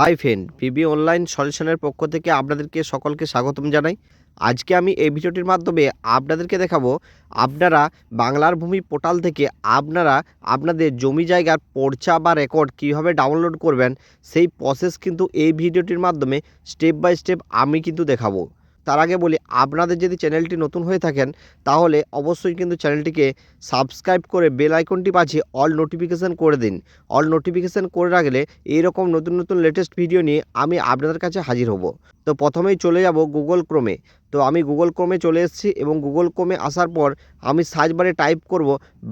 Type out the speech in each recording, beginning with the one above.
High friend, PB online সলিউশনের পক্ষ থেকে আপনাদেরকে সকলকে স্বাগতম জানাই। আজকে আমি এই ভিডিওটির মাধ্যমে আপনাদেরকে দেখাবো, আপনারা বাংলার ভূমি পোর্টাল থেকে আপনারা আপনাদের জমি জায়গার পর্চা বা রেকর্ড কীভাবে ডাউনলোড করবেন, সেই প্রসেস কিন্তু এই ভিডিওটির মাধ্যমে স্টেপ বাই স্টেপ আমি কিন্তু দেখাবো। তার আগে বলি, আপনাদের যদি চ্যানেলটি নতুন হয়ে থাকেন, তাহলে অবশ্যই কিন্তু চ্যানেলটিকে সাবস্ক্রাইব করে বেল আইকনটি বাজিয়ে অল নোটিফিকেশান করে দিন। অল নোটিফিকেশান করে রাখলে এইরকম নতুন নতুন লেটেস্ট ভিডিও নিয়ে আমি আপনাদের কাছে হাজির হব। তো প্রথমেই চলে যাব গুগল ক্রোমে তো আমি গুগল ক্রোমে চলে এসেছি এবং গুগল ক্রোমে আসার পর আমি সার্চ বারে টাইপ করব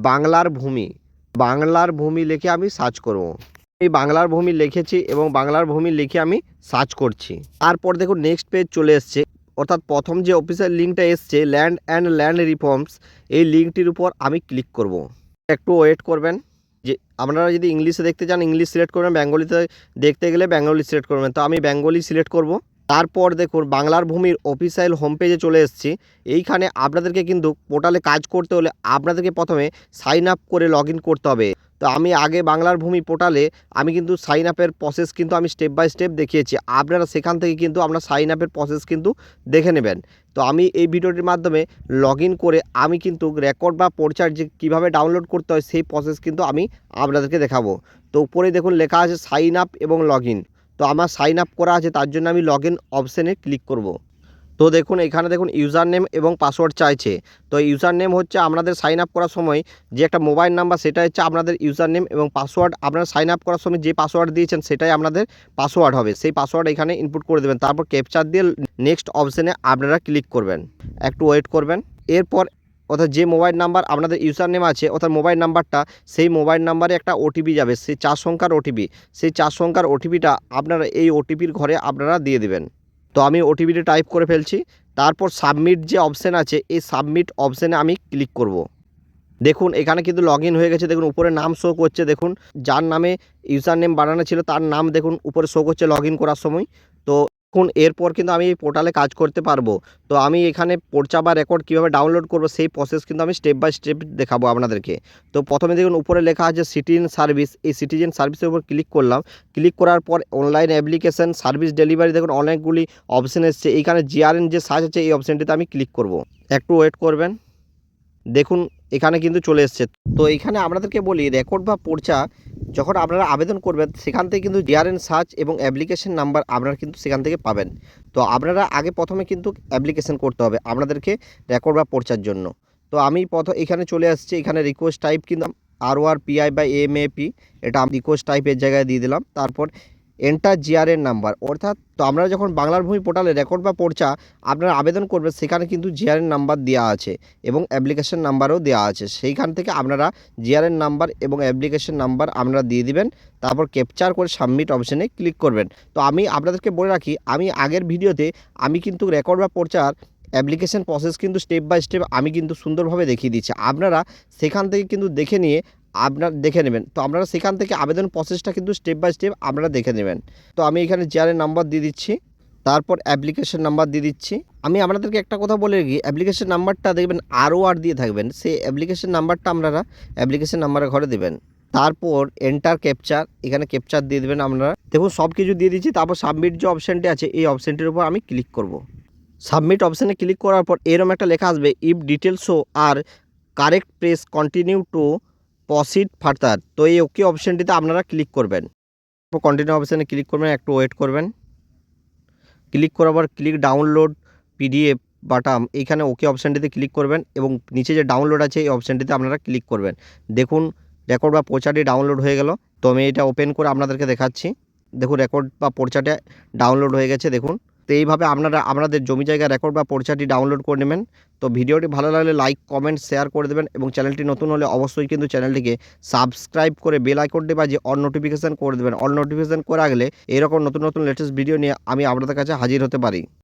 বাংলার ভূমি। বাংলার ভূমি লিখে আমি সার্চ করব। এই বাংলার ভূমি লিখেছি এবং বাংলার ভূমি লিখে আমি সার্চ করছি। তারপর দেখুন নেক্সট পেজ চলে এসছে। অর্থাৎ প্রথম যে অফিসিয়াল লিঙ্কটা এসছে ল্যান্ড অ্যান্ড ল্যান্ড রিফর্মস এই লিঙ্কটির উপর আমি ক্লিক করব। একটু ওয়েট করবেন। যে আপনারা যদি ইংলিশে দেখতে চান, ইংলিশ সিলেক্ট করবেন, বেঙ্গলিতে দেখতে গেলে বেঙ্গলি সিলেক্ট করবেন। তো আমি বেঙ্গলি সিলেক্ট করব। তারপর দেখুন, বাংলার ভূমির অফিসিয়াল হোম পেজে চলে এসেছি। এইখানে আপনাদেরকে কিন্তু পোর্টালে কাজ করতে হলে আপনাদেরকে প্রথমে সাইন আপ করে লগ করতে হবে। তো আমি আগে বাংলার ভূমি পোর্টালে আমি কিন্তু সাইন আপের প্রসেস কিন্তু আমি স্টেপ বাই স্টেপ দেখিয়েছি। আপনারা সেখান থেকে কিন্তু আপনার সাইন আপের প্রসেস কিন্তু দেখে নেবেন। তো আমি এই ভিডিওটির মাধ্যমে লগ করে আমি কিন্তু রেকর্ড বা পর্চার যে কীভাবে ডাউনলোড করতে হয় সেই প্রসেস কিন্তু আমি আপনাদেরকে দেখাবো। তো উপরে দেখুন লেখা আছে সাইন আপ এবং লগ তো আমার সাইন আপ করা আছে তার জন্য আমি লগ ইন অপশানে ক্লিক করব। তো দেখুন, এখানে দেখুন ইউজার নেম এবং পাসওয়ার্ড চাইছে। তো ইউজার নেম হচ্ছে আপনাদের সাইন আপ করার সময় যে একটা মোবাইল নাম্বার সেটা হচ্ছে আপনাদের ইউজার নেম এবং পাসওয়ার্ড আপনারা সাইন আপ করার সময় যে পাসওয়ার্ড দিয়েছেন, সেটাই আপনাদের পাসওয়ার্ড হবে। সেই পাসওয়ার্ড এখানে ইনপুট করে দেবেন। তারপর ক্যাপচার দিয়ে নেক্সট অপশানে আপনারা ক্লিক করবেন। একটু ওয়েট করবেন। এরপর অর্থাৎ যে মোবাইল নাম্বার আপনাদের ইউজার নেম আছে, অর্থাৎ মোবাইল নাম্বারটা সেই মোবাইল নাম্বারে একটা ওটিপি যাবে। সেই চার সংখ্যার ওটিপি সেই চার সংখ্যার ওটিপিটা আপনারা এই ওটিপির ঘরে আপনারা দিয়ে দেবেন। তো আমি ওটিপিটি টাইপ করে ফেলছি। তারপর সাবমিট যে অপশান আছে, এই সাবমিট অপশানে আমি ক্লিক করব। দেখুন, এখানে কিন্তু লগ হয়ে গেছে। দেখুন, উপরে নাম শো করছে। দেখুন, যার নামে ইউজার নেম বানানো ছিল, তার নাম দেখুন, উপরে শো করছে লগ করার সময়। তো এখন এরপর কিন্তু আমি এই পোর্টালে কাজ করতে পারব। তো আমি এখানে পর্চা বা রেকর্ড কীভাবে ডাউনলোড করব, সেই প্রসেস কিন্তু আমি স্টেপ বাই স্টেপ দেখাবো আপনাদেরকে। তো প্রথমে দেখুন, উপরে লেখা আছে সিটিজেন সার্ভিস এই সিটিজেন সার্ভিসের উপর ক্লিক করলাম। ক্লিক করার পর অনলাইন অ্যাপ্লিকেশান সার্ভিস ডেলিভারি দেখুন, অনেকগুলি অপশান এসছে। এইখানে জিআরএন যে সার্চ আছে, এই অপশানটিতে আমি ক্লিক করব। একটু ওয়েট করবেন। দেখুন এখানে কিন্তু চলে এসছে। তো এখানে আপনাদেরকে বলি রেকর্ড বা পর্চা যখন আপনারা আবেদন করবেন, সেখান থেকে কিন্তু ডিআরএন সার্চ এবং অ্যাপ্লিকেশন নাম্বার আপনারা কিন্তু সেখান থেকে পাবেন। তো আপনারা আগে প্রথমে কিন্তু অ্যাপ্লিকেশন করতে হবে আপনাদেরকে রেকর্ড বা পর্চার জন্য। তো আমি প্রথম এখানে চলে আসছি, এখানে রিকোয়েস্ট টাইপ কিন্তু আর ও আর পিআই বা এম এ পি এটা আমি রিকোয়েস্ট টাইপের জায়গায় দিয়ে দিলাম। তারপর এন্টার জিআরএন নাম্বার অর্থাৎ তো আমরা যখন বাংলার ভূমি পোর্টালে রেকর্ড বা পর্চা আপনারা আবেদন করবেন, সেখানে কিন্তু জিআরএন নাম্বার দেওয়া আছে এবং অ্যাপ্লিকেশন নাম্বারও দেওয়া আছে। সেইখান থেকে আপনারা জিআরএন নাম্বার এবং অ্যাপ্লিকেশন নাম্বার আপনারা দিয়ে দিবেন, তারপর ক্যাপচার করে সাবমিট অপশানে ক্লিক করবেন। তো আমি আপনাদেরকে বলে রাখি, আমি আগের ভিডিওতে আমি কিন্তু রেকর্ড বা পর্চার অ্যাপ্লিকেশন প্রসেস কিন্তু স্টেপ বাই স্টেপ আমি কিন্তু সুন্দরভাবে দেখিয়ে দিচ্ছি। আপনারা সেখান থেকে কিন্তু দেখে নিয়ে আপনার দেখে নেবেন। তো আপনারা সেখান থেকে আবেদন প্রসেসটা কিন্তু স্টেপ বাই স্টেপ আপনারা দেখে নেবেন। তো আমি এখানে চেয়ারের নাম্বার দিয়ে দিচ্ছি, তারপর অ্যাপ্লিকেশন নাম্বার দিয়ে দিচ্ছি। আমি আপনাদেরকে একটা কথা বলে রাখি অ্যাপ্লিকেশন নাম্বারটা দেখবেন আরও আর দিয়ে থাকবেন। সেই অ্যাপ্লিকেশন নাম্বারটা আপনারা অ্যাপ্লিকেশন নাম্বারের ঘরে দেবেন। তারপর এন্টার ক্যাপচার এখানে ক্যাপচার দিয়ে দেবেন আপনারা। দেখুন সব কিছু দিয়ে দিচ্ছি, তারপর সাবমিট যে অপশানটি আছে, এই অপশানটির উপর আমি ক্লিক করব। সাবমিট অপশানে ক্লিক করার পর এরম একটা লেখা আসবে if details are correct press continue to proceed further তো এই ওকে অপশানটিতে আপনারা ক্লিক করবেন। কন্টিনিউ অপশানে ক্লিক করবেন, একটু ওয়েট করবেন। ক্লিক করার পর ক্লিক ডাউনলোড পিডিএফ বাটাম এইখানে ওকে অপশানটিতে ক্লিক করবেন এবং নিচে যে ডাউনলোড আছে এই অপশানটিতে আপনারা ক্লিক করবেন। দেখুন রেকর্ড বা পোচাটি ডাউনলোড হয়ে গেল। তো আমি এটা ওপেন করে আপনাদেরকে দেখাচ্ছি। দেখুন রেকর্ড বা পোর্চাটা ডাউনলোড হয়ে গেছে, দেখুন। তো এইভাবে আপনারা, আপনাদের জমি জায়গা রেকর্ড বা পরিচয়টি ডাউনলোড করে নেবেন। তো ভিডিওটি ভালো লাগলে লাইক কমেন্ট শেয়ার করে দেবেন এবং চ্যানেলটি নতুন হলে অবশ্যই কিন্তু চ্যানেলটিকে সাবস্ক্রাইব করে বেল আইকনটি বাজিয়ে অল নোটিফিকেশান করে দেবেন। অল নোটিফিকেশান করে রাখলে এরকম নতুন নতুন লেটেস্ট ভিডিও নিয়ে আমি আপনাদের কাছে হাজির হতে পারি।